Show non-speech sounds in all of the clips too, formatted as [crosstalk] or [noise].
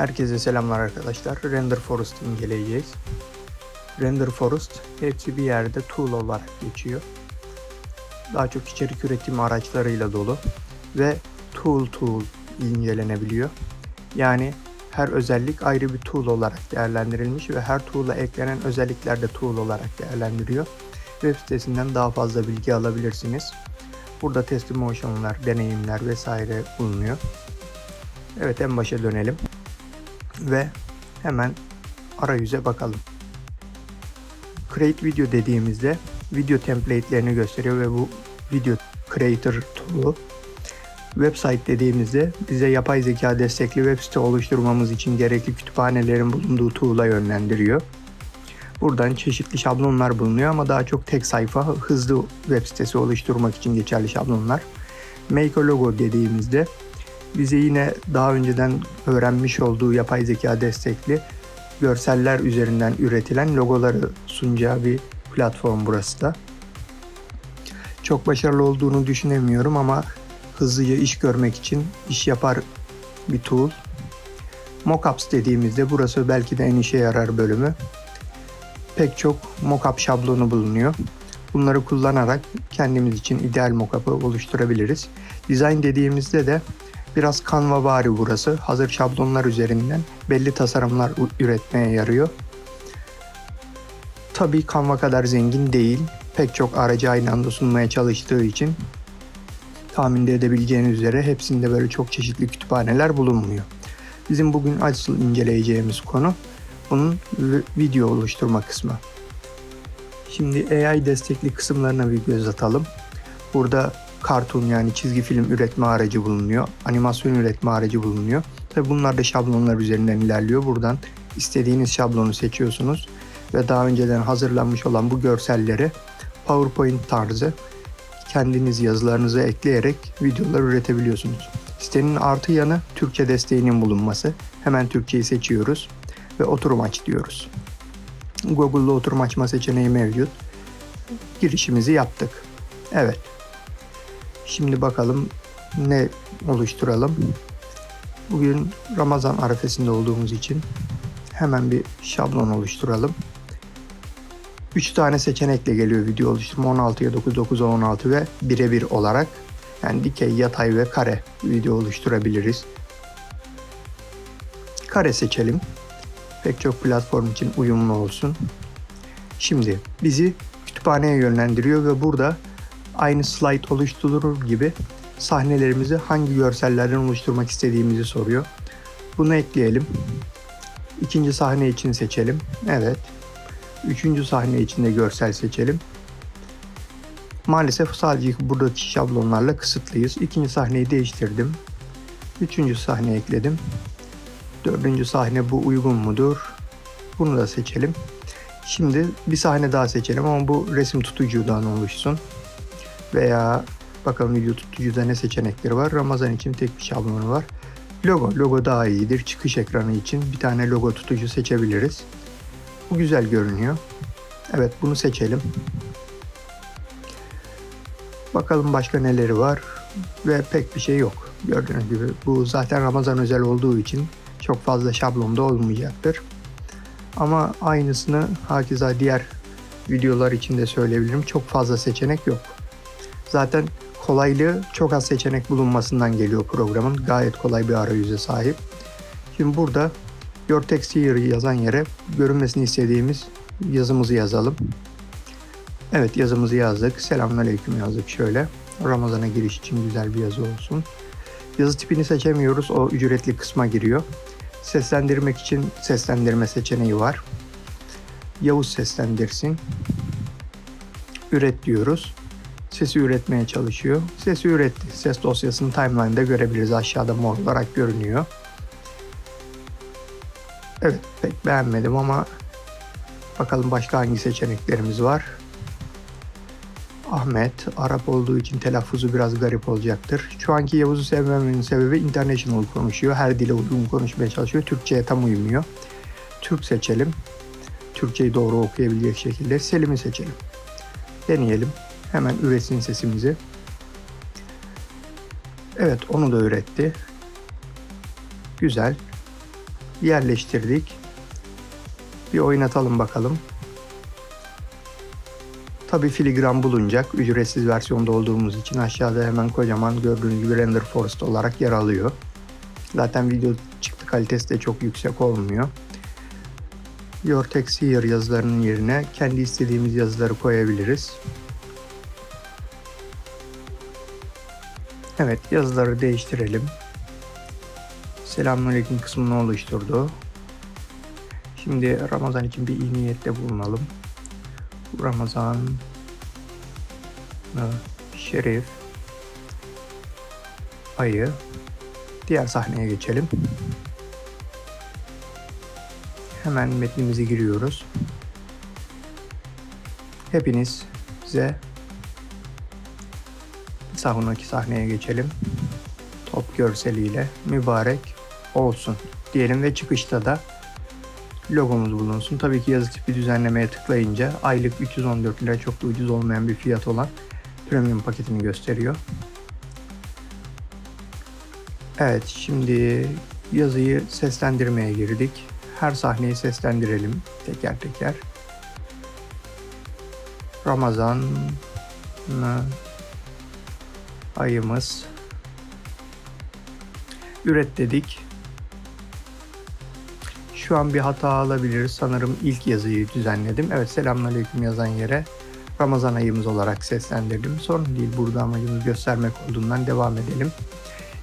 Herkese selamlar arkadaşlar. Render Forest'ı inceleyeceğiz. Render Forest hepsi bir yerde tool olarak geçiyor. Daha çok içerik üretim araçlarıyla dolu ve tool tool incelenebiliyor. Yani her özellik ayrı bir tool olarak değerlendirilmiş ve her tool'a eklenen özellikler de tool olarak değerlendiriyor. Web sitesinden daha fazla bilgi alabilirsiniz. Burada testimonial'lar, deneyimler vesaire bulunuyor. Evet en başa dönelim ve hemen arayüze bakalım. Create Video dediğimizde video template'lerini gösteriyor ve bu Video Creator tool'u Website dediğimizde bize yapay zeka destekli web site oluşturmamız için gerekli kütüphanelerin bulunduğu tool'a yönlendiriyor. Buradan çeşitli şablonlar bulunuyor ama daha çok tek sayfa hızlı web sitesi oluşturmak için geçerli şablonlar. Make a logo dediğimizde bize yine daha önceden öğrenmiş olduğu yapay zeka destekli görseller üzerinden üretilen logoları sunacağı bir platform burası da. Çok başarılı olduğunu düşünemiyorum ama hızlıca iş görmek için iş yapar bir tool. Mockups dediğimizde burası belki de en işe yarar bölümü. Pek çok mockup şablonu bulunuyor. Bunları kullanarak kendimiz için ideal mockup'ı oluşturabiliriz. Design dediğimizde de biraz Canva bari burası. Hazır şablonlar üzerinden belli tasarımlar üretmeye yarıyor. Tabii Canva kadar zengin değil. Pek çok aracı aynı anda sunmaya çalıştığı için tahmin de edebileceğiniz üzere hepsinde böyle çok çeşitli kütüphaneler bulunmuyor. Bizim bugün asıl inceleyeceğimiz konu bunun video oluşturma kısmı. Şimdi AI destekli kısımlarına bir göz atalım. Burada kartun yani çizgi film üretme aracı bulunuyor. Animasyon üretme aracı bulunuyor. Tabi bunlar da şablonlar üzerinden ilerliyor. Buradan istediğiniz şablonu seçiyorsunuz ve daha önceden hazırlanmış olan bu görselleri PowerPoint tarzı kendiniz yazılarınızı ekleyerek videolar üretebiliyorsunuz. Sitenin artı yanı Türkçe desteğinin bulunması. Hemen Türkçeyi seçiyoruz ve oturum aç diyoruz. Google'da oturum açma seçeneği mevcut. Girişimizi yaptık. Evet. Şimdi bakalım ne oluşturalım. Bugün Ramazan arefesinde olduğumuz için hemen bir şablon oluşturalım. 3 tane seçenekle geliyor video oluşturma 16'ya 9, 9'a 16 ve birebir olarak yani dikey, yatay ve kare video oluşturabiliriz. Kare seçelim. Pek çok platform için uyumlu olsun. Şimdi bizi kütüphaneye yönlendiriyor ve burada aynı slide oluşturur gibi sahnelerimizi hangi görsellerden oluşturmak istediğimizi soruyor. Bunu ekleyelim. İkinci sahne için seçelim. Evet. Üçüncü sahne için de görsel seçelim. Maalesef sadece buradaki şablonlarla kısıtlıyız. İkinci sahneyi değiştirdim. Üçüncü sahne ekledim. Dördüncü sahne bu uygun mudur? Bunu da seçelim. Şimdi bir sahne daha seçelim ama bu resim tutucudan oluşsun. Veya bakalım tutucuda ne seçenekleri var. Ramazan için tek bir şablonu var. Logo. Logo daha iyidir. Çıkış ekranı için bir tane logo tutucu seçebiliriz. Bu güzel görünüyor. Evet bunu seçelim. Bakalım başka neleri var. Ve pek bir şey yok. Gördüğünüz gibi bu zaten Ramazan özel olduğu için çok fazla şablonda olmayacaktır. Ama aynısını hakeza diğer videolar için de söyleyebilirim. Çok fazla seçenek yok. Zaten kolaylığı çok az seçenek bulunmasından geliyor programın. Gayet kolay bir arayüze sahip. Şimdi burada Your Text Here yazan yere görünmesini istediğimiz yazımızı yazalım. Evet yazımızı yazdık. Selamünaleyküm yazdık şöyle. Ramazana giriş için güzel bir yazı olsun. Yazı tipini seçemiyoruz. O ücretli kısma giriyor. Seslendirmek için seslendirme seçeneği var. Yavuz seslendirsin. Üret diyoruz. Sesi üretmeye çalışıyor. Sesi üretti. Ses dosyasını timeline'da görebiliriz. Aşağıda mor olarak görünüyor. Evet pek beğenmedim ama bakalım başka hangi seçeneklerimiz var. Ahmet, Arap olduğu için telaffuzu biraz garip olacaktır. Şu anki Yavuz'u sevmemenin sebebi international konuşuyor. Her dile uygun konuşmaya çalışıyor. Türkçe'ye tam uymuyor. Türk seçelim. Türkçeyi doğru okuyabilecek şekilde Selim'i seçelim. Deneyelim. Hemen üretsin sesimizi. Evet onu da üretti. Güzel. yerleştirdik. Bir oynatalım bakalım. Tabi filigran bulunacak. Ücretsiz versiyonda olduğumuz için aşağıda hemen kocaman gördüğünüz gibi Render Forest olarak yer alıyor. Zaten video çıktı kalitesi de çok yüksek olmuyor. Your Text Here yazılarının yerine kendi istediğimiz yazıları koyabiliriz. Evet yazıları değiştirelim. Selamünaleyküm kısmını oluşturdu. Şimdi Ramazan için bir iyi niyette bulunalım. Ramazan Şerif ayı diğer sahneye geçelim. Hemen metnimizi giriyoruz. Hepiniz size sonraki sahneye geçelim. Top görseliyle mübarek olsun diyelim ve çıkışta da logomuz bulunsun. Tabii ki yazı tipi düzenlemeye tıklayınca aylık 314 lira çok da ucuz olmayan bir fiyat olan premium paketini gösteriyor. Evet şimdi yazıyı seslendirmeye girdik. Her sahneyi seslendirelim teker teker. Ramazan ayımız üret dedik. Şu an bir hata alabilir. Sanırım ilk yazıyı düzenledim. Evet selamünaleyküm yazan yere Ramazan ayımız olarak seslendirdim. Sorun değil. Burada amacımız göstermek olduğundan devam edelim.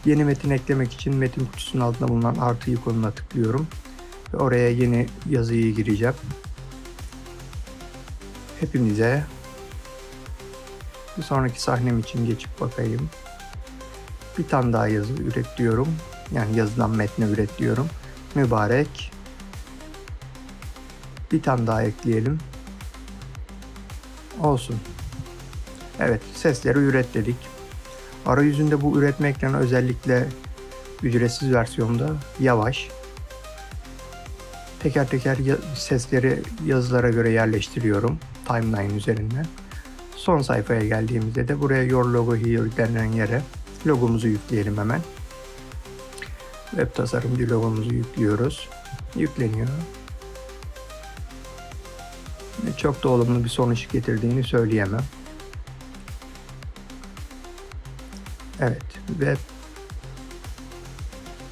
Yeni metin eklemek için metin kutusunun altında bulunan artı ikonuna tıklıyorum. Ve oraya yeni yazıyı gireceğim. Hepinize bir sonraki sahnem için geçip bakayım. Bir tane daha yazı üret diyorum. Yani yazıdan metne üret diyorum. Mübarek bir tane daha ekleyelim. Olsun. Evet sesleri üret dedik. Arayüzünde bu üretme ekranı özellikle ücretsiz versiyonda yavaş. Teker teker sesleri yazılara göre yerleştiriyorum timeline üzerinden. Son sayfaya geldiğimizde de buraya Your Logo Here denen yere logomuzu yükleyelim hemen. Web tasarımcı logomuzu yüklüyoruz. Yükleniyor çok da olumlu bir sonuç getirdiğini söyleyemem. Evet ve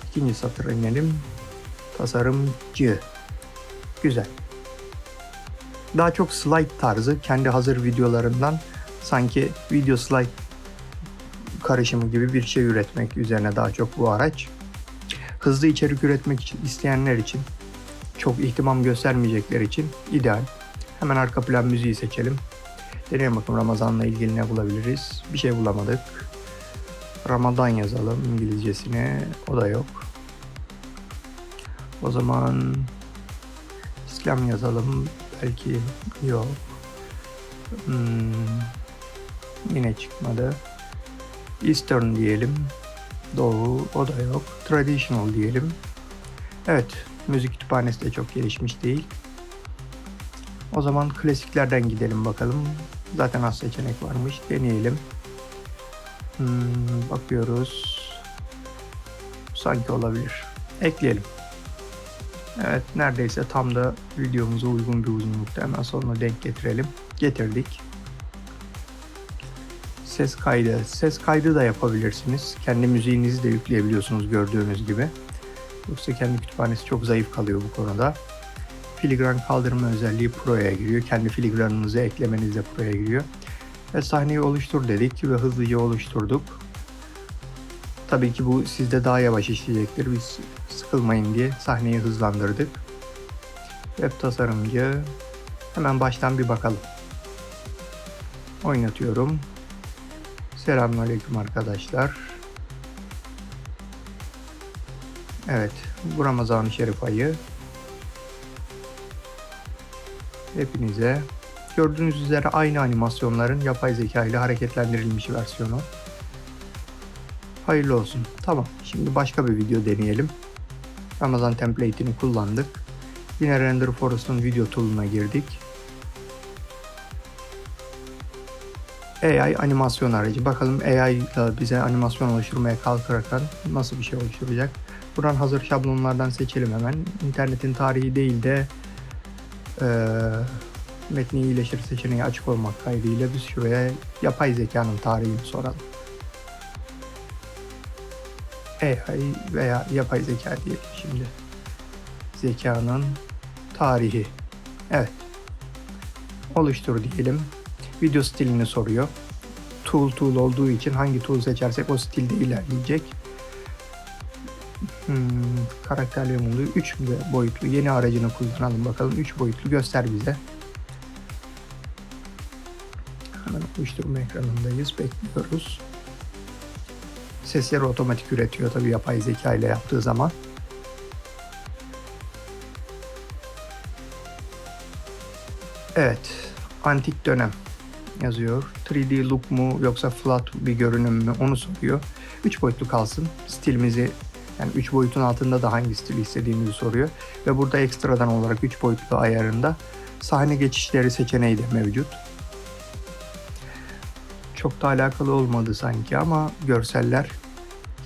ikinci satıra inelim. Tasarımcı. Güzel. Daha çok slide tarzı kendi hazır videolarından sanki video slide karışımı gibi bir şey üretmek üzerine daha çok bu araç. Hızlı içerik üretmek için isteyenler için çok ihtimam göstermeyecekler için ideal. Hemen arka plan müziği seçelim. Deneyelim bakalım Ramazan'la ilgili ne bulabiliriz. Bir şey bulamadık. Ramadan yazalım İngilizcesine. O da yok. O zaman İslam yazalım. Belki yok. Hmm, yine çıkmadı. Eastern diyelim. Doğu o da yok. Traditional diyelim. Evet, müzik kütüphanesi de çok gelişmiş değil. O zaman klasiklerden gidelim bakalım. Zaten az seçenek varmış. Deneyelim. Hmm, bakıyoruz. Sanki olabilir. Ekleyelim. Evet neredeyse tam da videomuza uygun bir uzunlukta. Hemen sonuna denk getirelim. Getirdik. Ses kaydı. Ses kaydı da yapabilirsiniz. Kendi müziğinizi de yükleyebiliyorsunuz gördüğünüz gibi. Yoksa kendi kütüphanesi çok zayıf kalıyor bu konuda filigran kaldırma özelliği Pro'ya giriyor. Kendi filigranınızı eklemeniz de Pro'ya giriyor. Ve sahneyi oluştur dedik ve hızlıca oluşturduk. Tabii ki bu sizde daha yavaş işleyecektir. Biz sıkılmayın diye sahneyi hızlandırdık. Web tasarımcı. Hemen baştan bir bakalım. Oynatıyorum. Selamünaleyküm arkadaşlar. Evet, bu Ramazan-ı Şerif ayı hepinize. Gördüğünüz üzere aynı animasyonların yapay zeka ile hareketlendirilmiş versiyonu. Hayırlı olsun. Tamam. Şimdi başka bir video deneyelim. Ramazan template'ini kullandık. Yine Render Forest'ın video tool'una girdik. AI animasyon aracı. Bakalım AI bize animasyon oluşturmaya kalkarken nasıl bir şey oluşturacak. Buradan hazır şablonlardan seçelim hemen. İnternetin tarihi değil de eee metni iyileşir seçeneği açık olmak kaydıyla biz şuraya yapay zekanın tarihini soralım. AI veya yapay zeka diyelim şimdi. Zekanın tarihi. Evet. Oluştur diyelim. Video stilini soruyor. Tool tool olduğu için hangi tool seçersek o stilde ilerleyecek. Hmm, karakterli olduğu 3 boyutlu yeni aracını kullanalım bakalım. 3 boyutlu göster bize. Hemen oluşturma ekranındayız. Bekliyoruz. Sesleri otomatik üretiyor tabii yapay zeka ile yaptığı zaman. Evet. Antik dönem yazıyor. 3D look mu yoksa flat bir görünüm mü onu soruyor. 3 boyutlu kalsın. Stilimizi yani 3 boyutun altında da hangi stili istediğimizi soruyor. Ve burada ekstradan olarak 3 boyutlu ayarında sahne geçişleri seçeneği de mevcut. Çok da alakalı olmadı sanki ama görseller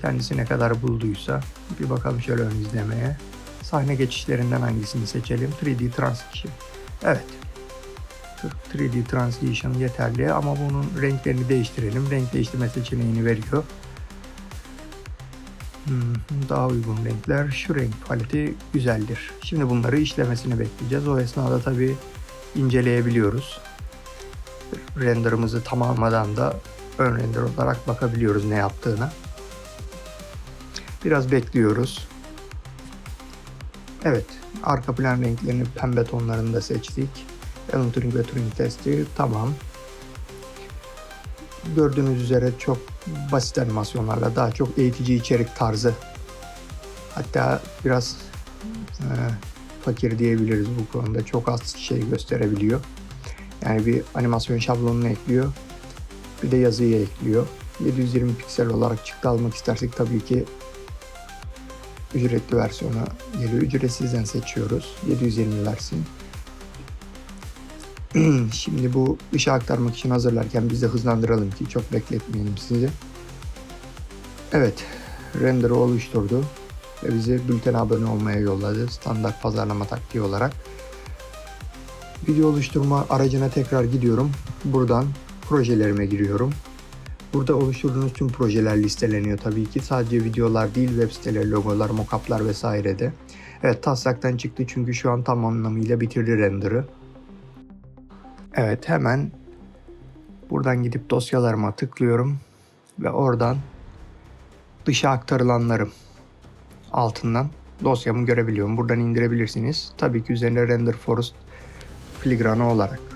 kendisi ne kadar bulduysa bir bakalım şöyle ön izlemeye. Sahne geçişlerinden hangisini seçelim? 3D Transition. Evet. 3D Transition yeterli ama bunun renklerini değiştirelim. Renk değiştirme seçeneğini veriyor. Hmm, daha uygun renkler. Şu renk paleti güzeldir. Şimdi bunları işlemesini bekleyeceğiz. O esnada tabii inceleyebiliyoruz. Renderımızı tamamladan da ön render olarak bakabiliyoruz ne yaptığına. Biraz bekliyoruz. Evet, arka plan renklerini pembe tonlarında seçtik. Alan Turing ve Turing testi tamam. Gördüğünüz üzere çok basit animasyonlarla daha çok eğitici içerik tarzı. Hatta biraz e, fakir diyebiliriz bu konuda. Çok az şey gösterebiliyor. Yani bir animasyon şablonunu ekliyor. Bir de yazıyı ekliyor. 720 piksel olarak çıktı almak istersek tabii ki ücretli versiyonu geliyor. Ücretsizden seçiyoruz. 720 versin. [clears throat] Şimdi bu ışığı aktarmak için hazırlarken biz de hızlandıralım ki çok bekletmeyelim sizi. Evet, render'ı oluşturdu ve bizi bültene abone olmaya yolladı standart pazarlama taktiği olarak. Video oluşturma aracına tekrar gidiyorum. Buradan projelerime giriyorum. Burada oluşturduğunuz tüm projeler listeleniyor tabii ki. Sadece videolar değil, web siteleri, logolar, mockup'lar vesaire de. Evet taslaktan çıktı çünkü şu an tam anlamıyla bitirdi render'ı. Evet hemen buradan gidip dosyalarıma tıklıyorum ve oradan dışa aktarılanlarım altından dosyamı görebiliyorum. Buradan indirebilirsiniz. Tabii ki üzerine render forest filigranı olarak.